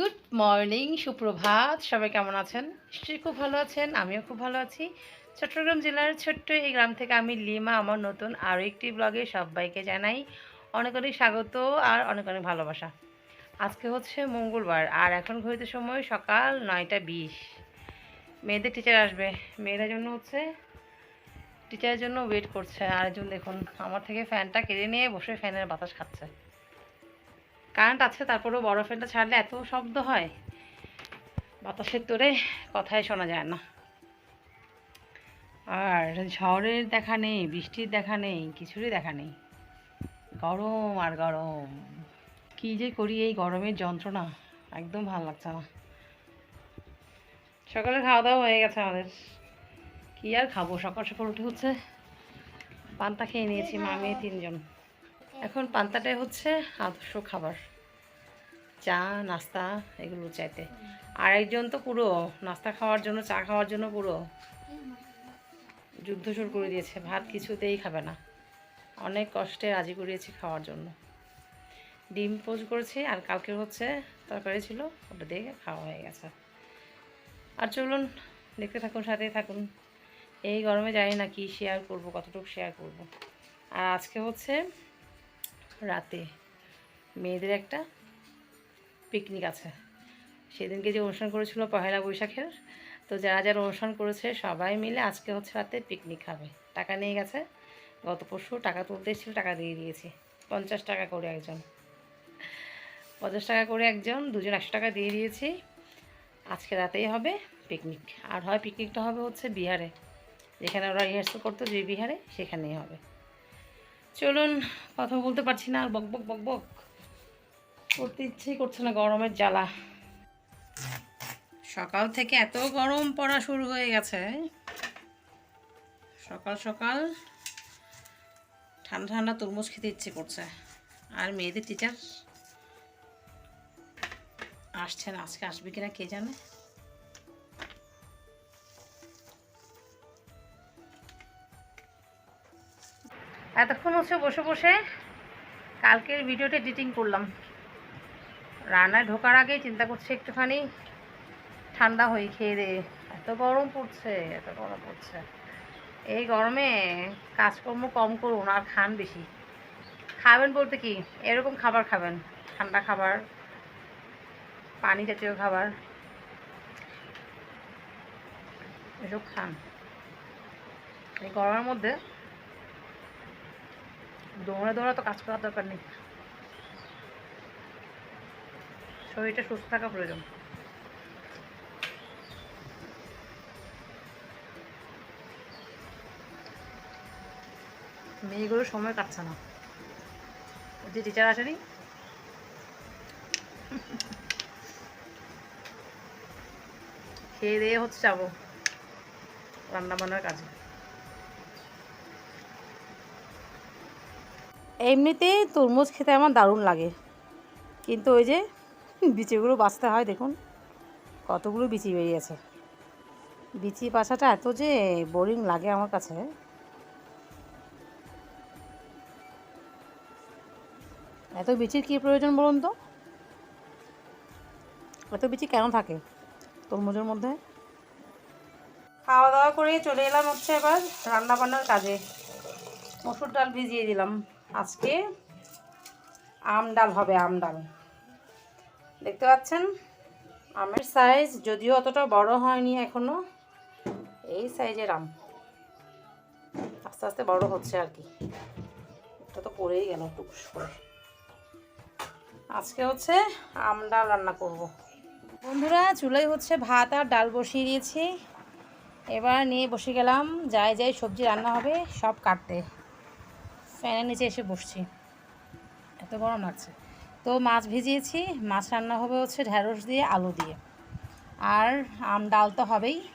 Good morning, সুপ্রভাত। সবাই কেমন আছেন? নিশ্চয়ই খুব ভালো আছেন, আমিও খুব ভালো আছি। চট্টগ্রাম জেলার ছোট্ট এই গ্রাম থেকে আমি লিমা, আমার নতুন আরও একটি ব্লগে সবাইকে জানাই অনেক অনেক স্বাগত আর অনেক অনেক ভালোবাসা। আজকে হচ্ছে মঙ্গলবার আর এখন ঘড়িতে সময় সকাল নয়টা বিশ। মেয়েদের টিচার আসবে। মেয়েদের জন্য হচ্ছে টিচারের জন্য ওয়েট করছে। আর একজন দেখুন, আমার থেকে ফ্যানটা কেড়ে নিয়ে বসে ফ্যানের বাতাস খাচ্ছে। কারেন্ট আছে, তারপরেও বড় ফ্যানটা ছাড়লে এত শব্দ হয়। বাতাসের তোরে কথাই শোনা যায় না। আর ঝড়ের দেখা নেই, বৃষ্টির দেখা নেই, কিছুরই দেখা নেই। গরম আর গরম। কী যে করি এই গরমের যন্ত্রণা, একদম ভালো লাগছে না। সকালে খাওয়া দাওয়া হয়ে গেছে আমাদের। কি আর খাব? সকাল সকাল উঠে হচ্ছে। পান্তা খেয়ে নিয়েছি, মা তিনজন। এখন পান্তাটাই হচ্ছে আদর্শ খাবার। চা, নাস্তা, এগুলো চাইতে। আর একজন তো পুরো, নাস্তা খাওয়ার জন্য, চা খাওয়ার জন্য পুরো যুদ্ধ শুরু করে দিয়েছে। ভাত কিছুতেই খাবে না। অনেক কষ্টে রাজি করিয়েছি খাওয়ার জন্য। ডিম পোজ করেছি, আর কালকে হচ্ছে তরকারি ছিল, ওটা দিয়ে খাওয়া হয়ে গেছে। আর চলুন, দেখতে থাকুন, সাথেই থাকুন। এই গরমে জানি না কি শেয়ার করব, কতটুকু শেয়ার করব। আর আজকে হচ্ছে রাতে। মেয়েদের একটা পিকনিক আছে। সেদিনকে যে অনুষ্ঠান করেছিল পহেলা বৈশাখের, তো যারা যারা অনুষ্ঠান করেছে সবাই মিলে আজকে হচ্ছে রাতে পিকনিক খাবে। টাকা নিয়ে গেছে। গত পরশু টাকা তুলতে এসেছিল, টাকা দিয়ে দিয়েছি। পঞ্চাশ টাকা করে একজন। পঞ্চাশ টাকা করে একজন, দুজন একশো টাকা দিয়ে দিয়েছি। আজকে রাতেই হবে পিকনিক আর হয় পিকনিকটা হবে হচ্ছে বিহারে। যেখানে ওরা রিহার্সাল করতো যে বিহারে, সেখানেই হবে। চলুন, কথা বলতে পারছি না, আর বক বক বক বক। করতে ইচ্ছেই করছে না গরমের জ্বালা। সকাল থেকে এত গরম পড়া শুরু হয়ে গেছে। সকাল সকাল ঠান্ডা ঠান্ডা তরমুজ খেতে ইচ্ছে করছে। আর মেয়েদের টিচার আসছে না, আজকে আসবে কিনা কে জানে? এতক্ষণ হচ্ছে বসে বসে কালকের ভিডিওটা এডিটিং করলাম। রান্নায় ঢোকার আগেই চিন্তা করছি একটুখানি ঠান্ডা হয়ে খেয়ে দে। এত গরম পড়ছে, এত গরম পড়ছে। এই গরমে কাজকর্ম কম করুন আর খান বেশি। খাবেন বলতে কি, এরকম খাবার খাবেন, ঠান্ডা খাবার, পানি জাতীয় খাবার, এসব খান। এই গরমের মধ্যে দৌড়ে দৌড়া তো কাজ করার দরকার নেই। শরীরটা সুস্থ থাকা প্রয়োজন। মেয়েগুলো সময় কাটছে না। যে টিচার আসেনি? খেয়ে দিয়ে হচ্ছে যাব। রান্না বান্নার কাজে। এমনিতে তরমুজ খেতে আমার দারুণ লাগে। কিন্তু ওই যে বিচিগুলো বাঁচতে হয়, দেখুন, কতগুলো বিচি বেরিয়েছে। বিচি বাছাটা এত যে বোরিং লাগে আমার কাছে। এত বিচির কী প্রয়োজন বলুন তো? এত বিচি কেন থাকে তরমুজের মধ্যে? খাওয়া দাওয়া করে চলে এলাম হচ্ছে এবার রান্না বান্নার কাজে। মসুর ডাল ভিজিয়ে দিলাম। আজকে আম ডাল হবে, আম ডাল। দেখতে পাচ্ছেন? আমের সাইজ যদিও অতটা বড় হয়নি এখনও, এই সাইজের আম। আস্তে আস্তে বড় হচ্ছে আর কি। এটা তো পড়েই গেল টুকুস করে। আজকে হচ্ছে আম ডাল রান্না করব। বন্ধুরা চুলাই হচ্ছে ভাত আর ডাল বসিয়ে দিয়েছি। এবার নিয়ে বসে গেলাম, যাই যাই সবজি রান্না হবে, সব কাটতে। ফ্যানের নিচে এসে বসছি। এত গরম লাগছে। তো মাছ ভিজিয়েছি, মাছ রান্না হবে হচ্ছে ঢ্যাঁড়স দিয়ে, আলু দিয়ে। আর আম ডাল তো হবেই।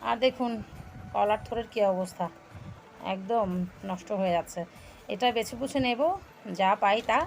আর দেখুন, কলার থরের কী অবস্থা। একদম নষ্ট হয়ে যাচ্ছে। এটা বেছে বুছে নেব, যা পাই তা।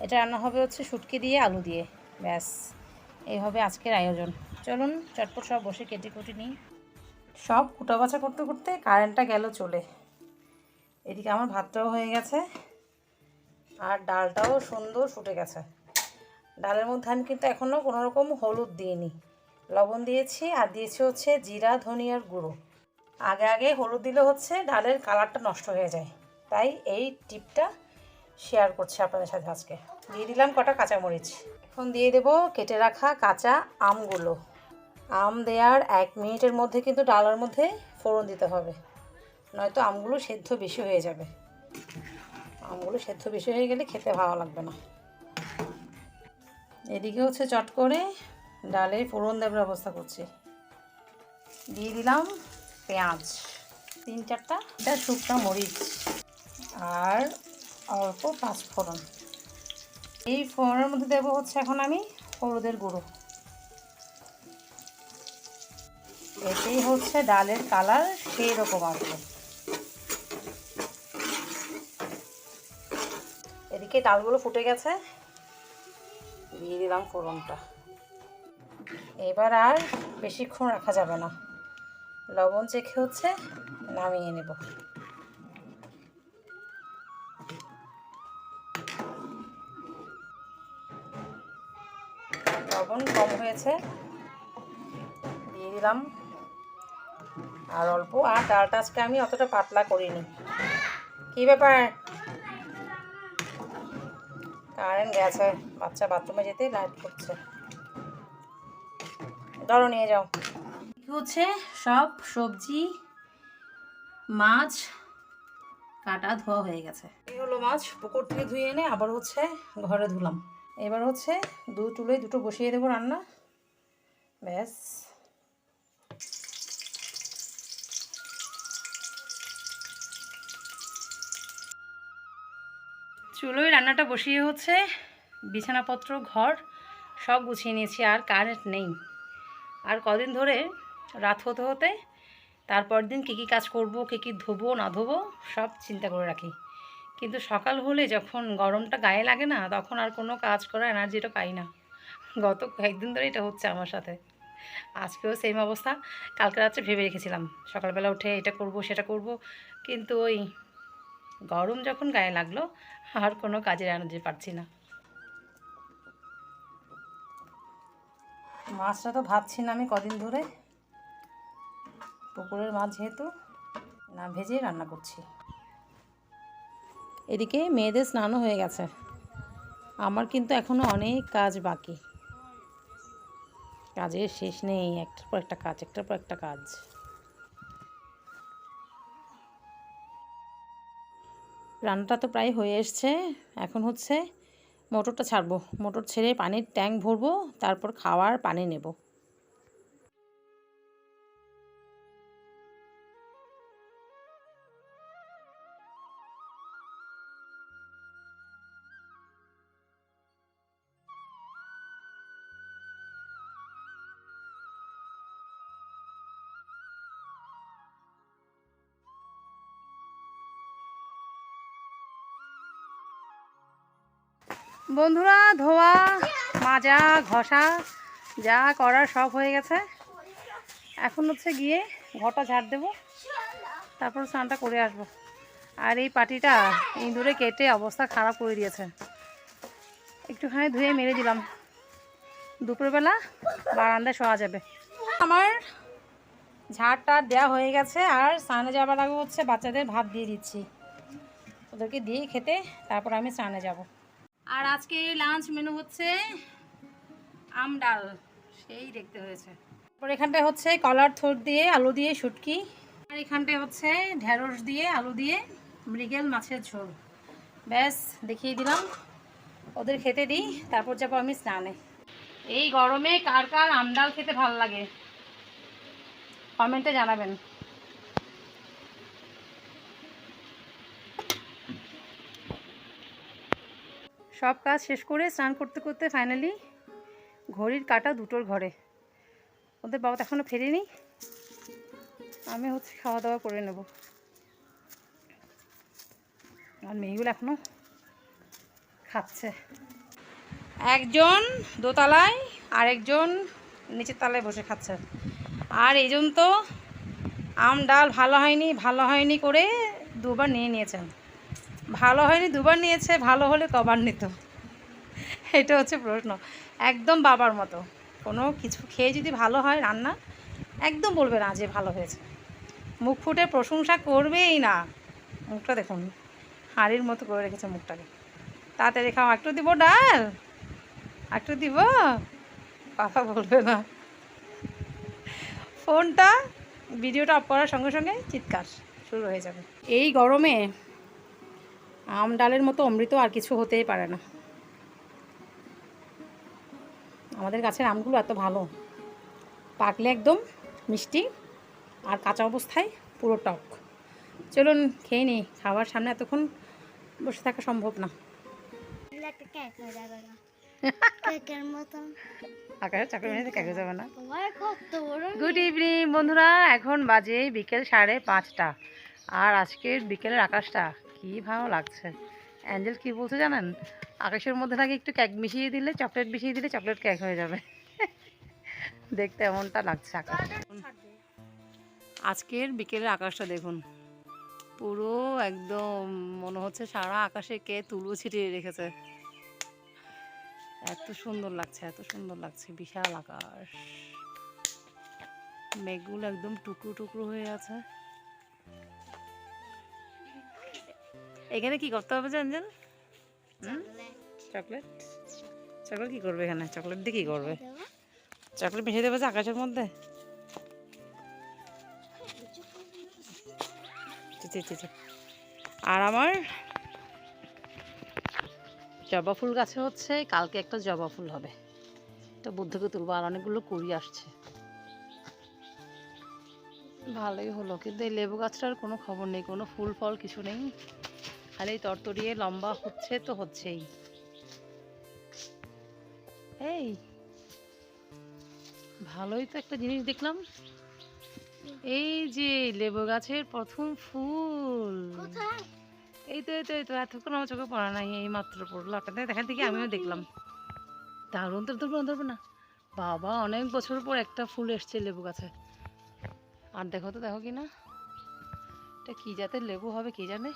এটা রান্না হবে হচ্ছে শুটকি দিয়ে, আলু দিয়ে। ব্যাস, এই হবে আজকের আয়োজন। চলুন, চটপট সব বসে কেটে কুটি নিই। সব কুটা বাছা করতে করতে কারেন্টটা গেল চলে। এদিকে আমার ভাতটাও হয়ে গেছে আর ডালটাও সুন্দর ফুটে গেছে। ডালের মধ্যে আমি কিন্তু এখনও কোনো রকম হলুদ দিইনি। লবণ দিয়েছি আর দিয়েছি হচ্ছে জিরা, ধনিয়ার গুঁড়ো। আগে আগে হলুদ দিলে হচ্ছে ডালের কালারটা নষ্ট হয়ে যায়। তাই এই টিপটা শেয়ার করছি আপনাদের সাথে আজকে। দিয়ে দিলাম কটা কাঁচামরিচ। এখন দিয়ে দেবো কেটে রাখা কাঁচা আমগুলো। আম দেওয়ার এক মিনিটের মধ্যে কিন্তু ডালের মধ্যে ফোড়ন দিতে হবে। নয়তো আমগুলো সেদ্ধ বেশি হয়ে যাবে। আমগুলো সেদ্ধ বেশি হয়ে গেলে খেতে ভালো লাগবে না। এদিকে হচ্ছে চট করে ডালে ফোড়ন দেওয়ার ব্যবস্থা করছি। দিয়ে দিলাম পেঁয়াজ, তিন চারটা, এটা শুকনো মরিচ আর অল্প পাঁচ ফোড়ন। এই ফোড়নের মধ্যে দেবো হচ্ছে এখন আমি হলুদের গুঁড়ো। এতেই হচ্ছে ডালের কালার সেই রকম আসবে। এদিকে ডালগুলো ফুটে গেছে? দিয়ে দিলাম ফোড়নটা। এবার আর বেশিক্ষণ রাখা যাবে না। লবণ চেখে হচ্ছে নামিয়ে নেব। লবণ কম হয়েছে। দিয়ে দিলাম। আর অল্প আর ডালটা আজকে আমি অতটা পাতলা করিনি। কী ব্যাপার? কারেন্ট গেছে। বাচ্চা বাথরুমে যেতে লাইট করছে। ধরো নিয়ে যাও। হচ্ছে? সব সবজি মাছ কাটা ধোয়া হয়ে গেছে। এই হলো মাছ পুকুর থেকে ধুয়ে এনে আবার হচ্ছে ঘরে ধুলাম। এবার হচ্ছে দু চুলোয় দুটো বসিয়ে দেবো রান্না। ব্যাস। চুলোয় রান্নাটা বসিয়ে হচ্ছে, বিছানাপত্র, ঘর, সব গুছিয়ে নিয়েছি, আর কারেন্ট নেই। আর কদিন ধরে রাত হতে হতে তারপর দিন কী কী কাজ করব, কী কী ধোবো, না ধোবো, সব চিন্তা করে রাখি। কিন্তু সকাল হলে যখন গরমটা গায়ে লাগে না, তখন আর কোনো কাজ করার এনার্জিটা পাই না। গত কয়েকদিন ধরে এটা হচ্ছে আমার সাথে। আজকেও সেম অবস্থা। কালকে রাত্রে ভেবে রেখেছিলাম। সকালবেলা উঠে এটা করব, সেটা করব। কিন্তু ওই গরম যখন গায়ে লাগল আর কোনো কাজের এনার্জি পাচ্ছি না। মাছটা তো ভাবছি না আমি কদিন ধরে। পুকুরের মাছ যেহেতু না ভেজে রান্না করছি। এদিকে মেয়েদের স্নানও হয়ে গেছে। আমার কিন্তু এখনও অনেক কাজ বাকি। কাজের শেষ নেই একটার পর একটা কাজ একটার পর একটা কাজ। রান্নাটা তো প্রায় হয়ে এসছে। এখন হচ্ছে মোটরটা ছাড়বো। মোটর ছেড়ে পানির ট্যাঙ্ক ভরবো, তারপর খাওয়ার পানি নেব। বন্ধুরা, ধোয়া, মাজা, ঘষা, যা করার সব হয়ে গেছে। এখন হচ্ছে গিয়ে ঘরটা ঝাড় দেবো, তারপর স্নানটা করে আসব। আর এই পাটিটা ইঁদুরে কেটে অবস্থা খারাপ করে দিয়েছে। একটুখানি ধুয়ে মেরে দিলাম। দুপুরবেলা বারান্দায় শোয়া যাবে। আমার ঝাড়টা দেওয়া হয়ে গেছে, আর স্নানে যাবার আগে হচ্ছে বাচ্চাদের ভাত দিয়ে দিচ্ছি। ওদেরকে দিয়ে খেতে, তারপর আমি স্নানে যাব। আর আজকে লাঞ্চ মেনু হচ্ছে আম ডাল, সেই দেখতে হয়েছে। তারপর এখানটায় হচ্ছে কলার থোর দিয়ে আলু দিয়ে শুটকি, আর এখানটায় হচ্ছে ঢেঁড়স দিয়ে আলু দিয়ে মৃগেল মাছের ঝোল। ব্যাস, দেখিয়ে দিলাম। ওদের খেতে দিই, তারপর যাব আমি স্নানে। এই গরমে কার কার আম ডাল খেতে ভালো লাগে? কমেন্টে জানাবেন। সব কাজ শেষ করে স্নান করতে করতে ফাইনালি ঘড়ির কাটা দুটোর ঘরে। ওদের বাবা তো এখনও ফেরেনি। আমি হচ্ছে খাওয়া দাওয়া করে নেব। আর মেয়েগুলো এখনও খাচ্ছে। একজন দোতলায়, আরেকজন নিচের তলায় বসে খাচ্ছে। আর এইজন তো আম ডাল ভালো হয়নি ভালো হয়নি করে দুবার নিয়ে নিয়েছেন। ভালো হয়নি, দুবার নিয়েছে, ভালো হলে কবার নিত? এটা হচ্ছে প্রশ্ন। একদম বাবার মতো। কোনো কিছু খেয়ে যদি ভালো হয় রান্না, একদম বলবে না যে ভালো হয়েছে। মুখ ফুটে প্রশংসা করবেই না। মুখটা দেখুন, হাড়ির মতো করে রেখেছে মুখটাকে। তাড়াতাড়ি খাও একটু দিব ডাল? একটু দিব? কথা বলবে না। ফোনটা, ভিডিওটা অফ করার সঙ্গে সঙ্গে চিৎকার শুরু হয়ে যাবে। এই গরমে আম ডালের মতো অমৃত আর কিছু হতেই পারে না। আমাদের গাছের আমগুলো এত ভালো। পাকলে একদম মিষ্টি আর কাঁচা অবস্থায় পুরো টক। চলুন খেয়ে নিই খাবার সামনে এতক্ষণ বসে থাকা সম্ভব না। গুড ইভিনিং বন্ধুরা। এখন বাজে বিকেল সাড়ে পাঁচটা। আর আজকের বিকেলের আকাশটা কি ভালো লাগছে। অ্যাঞ্জেল কি বলছে জানেন? আকাশের মধ্যে নাকি একটু কেক মিশিয়ে দিলে চকলেট মিশিয়ে দিলে চকলেট কেক হয়ে যাবে। দেখতে এমনটা লাগছে আকাশ। আজকের বিকেলের আকাশটা দেখুন। পুরো একদম মনে হচ্ছে সারা আকাশে কে তুলো ছিটিয়ে রেখেছে। এত সুন্দর লাগছে, এত সুন্দর লাগছে, বিশাল আকাশ। মেঘগুলো একদম টুকরো টুকরো হয়ে আছে। এখানে কি করতে হবে জানছেন চকলেট? চকলেট কি করবে এখানে? চকলেট দিয়ে কি করবে? চকলেট মিশিয়ে দেবে যে আকাশের মধ্যে। আর আমার জবা ফুল গাছে হচ্ছে কালকে একটা জবা ফুল হবে। এটা বুদ্ধকে তুলবো আর অনেকগুলো কুড়ি আসছে। ভালোই হলো কিন্তু এই লেবু গাছটার কোনো খবর নেই কোনো ফুল ফল কিছু নেই। খালি তরতরিয়ে লম্বা হচ্ছে তো হচ্ছেই। এই ভালোই তো একটা জিনিস দেখলাম। এই যে লেবু গাছের প্রথম ফুল। এই তো এই তো এই তো এতক্ষণ আমার চোখে পড়া নাই এই মাত্র পড়ল। আপনাদের দেখান থেকে আমিও দেখলাম। দারুণ তো ধরবো না ধরবো না। বাবা অনেক বছর পর একটা ফুল এসছে লেবু গাছে। আর দেখো তো দেখো কি না? এটা কী জাতের লেবু হবে কে জানে?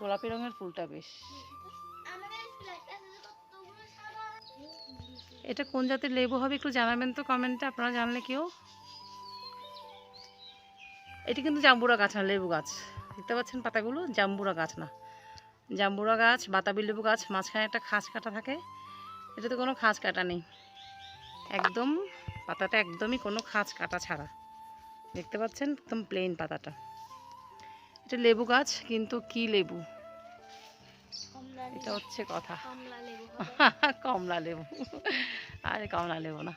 গোলাপি রঙের ফুলটা বেশ। এটা কোন জাতের লেবু হবে একটু জানাবেন তো কমেন্টে, আপনারা জানলে কেউ এটি কিন্তু জাম্বুরা গাছ না, লেবু গাছ। দেখতে পাচ্ছেন পাতাগুলো? জাম্বুরা গাছ না। জাম্বুরা গাছ, বাতাবি লেবু গাছ, মাঝখানে একটা খাঁজ কাটা থাকে। এটাতে কোনো খাঁজ কাটা নেই। একদম, পাতাটা একদমই কোনো খাঁজ কাটা ছাড়া। দেখতে পাচ্ছেন? একদম প্লেন পাতাটা। এটা লেবু গাছ কিন্তু কি লেবু? এটা হচ্ছে কথা। কমলা লেবু। আরে কমলা লেবু না।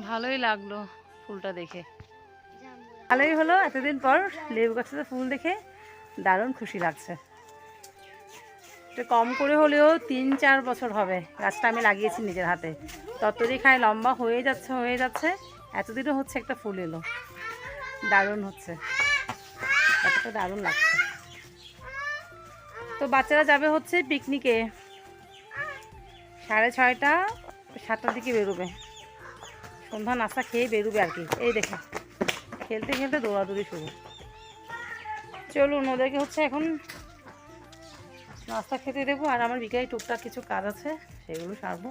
ভালোই লাগল ফুলটা দেখে। ভালোই হলো এতদিন পর লেবু গাছের ফুল দেখে। দারুণ খুশি লাগছে। একটু কম করে হলেও তিন চার বছর হবে। গাছটা আমি লাগিয়েছি নিজের হাতে। তত্তরি খায় লম্বা হয়ে যাচ্ছে হয়ে যাচ্ছে। এতদিনও হচ্ছে একটা ফুল এলো। দারুণ হচ্ছে। এতটা দারুণ লাগছে। তো বাচ্চারা যাবে হচ্ছে পিকনিকে। সাড়ে ছয়টা, সাতটার দিকে বেরোবে। সন্ধ্যা নাস্তা খেয়ে বেরোবে আর কি। এই দেখে, খেলতে খেলতে দৌড়াদৌড়ি শুরু। চলুন, ওদেরকে হচ্ছে এখন নাস্তা খেতে দেবো। আর আমার বিকালে টুকটাক কিছু কাজ আছে, সেগুলো সারবো।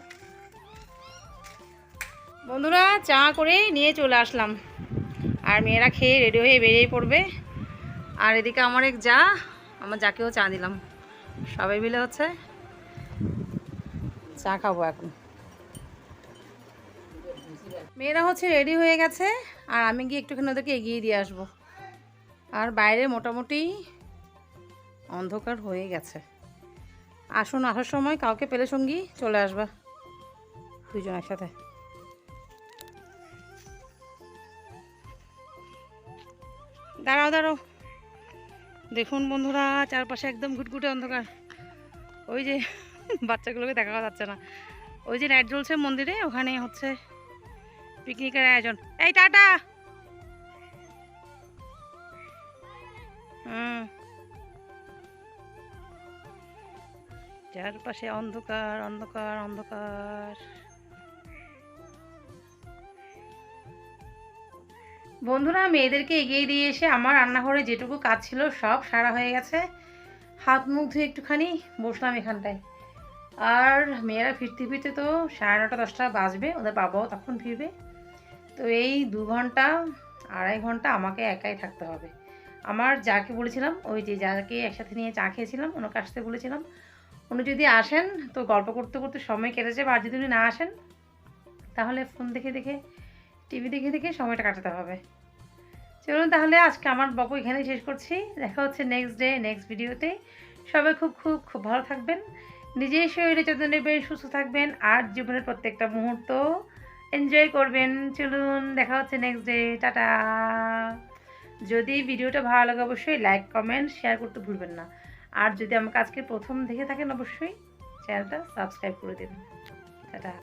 বন্ধুরা, চা করে নিয়ে চলে আসলাম। আর মেয়েরা খেয়ে রেডি হয়ে বেরিয়ে পড়বে। আর এদিকে আমার এক যা, আমার যাকেও চা দিলাম। সবাই মিলে হচ্ছে চা খাব এখন। মেয়েরা হচ্ছে রেডি হয়ে গেছে, আর আমি গিয়ে একটুখানি ওদেরকে এগিয়ে দিয়ে আসব। আর বাইরে মোটামুটি অন্ধকার হয়ে গেছে। আসুন, আসার সময় কাউকে পেলে সঙ্গী চলে আসবা, দুজন একসাথে। দাঁড়াও দাঁড়াও। দেখুন বন্ধুরা, চারপাশে একদম ঘুটঘুটে অন্ধকার। ওই যে বাচ্চাগুলোকে দেখা যাচ্ছে না। ওই যে লাইট জ্বলছে মন্দিরে, ওখানে হচ্ছে পিকনিকের আয়োজন। এই টাটা! চারপাশে অন্ধকার অন্ধকার অন্ধকার। বন্ধুরা, মেয়েদেরকে এগিয়ে দিয়ে এসে আমার রান্নাঘরে যেটুকু কাজ ছিল সব সারা হয়ে গেছে। হাত মুখ ধুয়ে একটুখানি বসলাম এখানটায়। আর মেয়েরা ফিরতে ফিরতে তো সাড়ে নটা, দশটা বাজবে, ওদের বাবাও তখন ফিরবে। তো এই দু ঘণ্টা, আড়াই ঘণ্টা আমাকে একাই থাকতে হবে। আমার যাকে বলেছিলাম, ওই যে যাকে একসাথে নিয়ে চা খেয়েছিলাম, ওনাকে আসতে বলেছিলাম। উনি যদি আসেন, তো গল্প করতে করতে সময় কেটে যাবে। আর যদি উনি না আসেন, তাহলে ফোন দেখে দেখে টিভি দেখে দেখে সময়টা কাটাতে হবে। চলুন তাহলে আজকে আমার গল্প এখানেই শেষ করছি। দেখা হচ্ছে নেক্সট ডে নেক্সট ভিডিওতে সবাই খুব খুব খুব ভালো থাকবেন। নিজের শরীরে যত্ন নেবেন, সুস্থ থাকবেন, আর জীবনের প্রত্যেকটা মুহূর্ত এনজয় করবেন। চলুন, দেখা হচ্ছে নেক্সট ডে টাটা। যদি ভিডিওটা ভালো লাগে, অবশ্যই লাইক কমেন্ট শেয়ার করতে ভুলবেন না। আর যদি আমাকে আজকে প্রথম দেখে থাকেন, অবশ্যই চ্যানেলটা সাবস্ক্রাইব করে দেবেন। টাটা।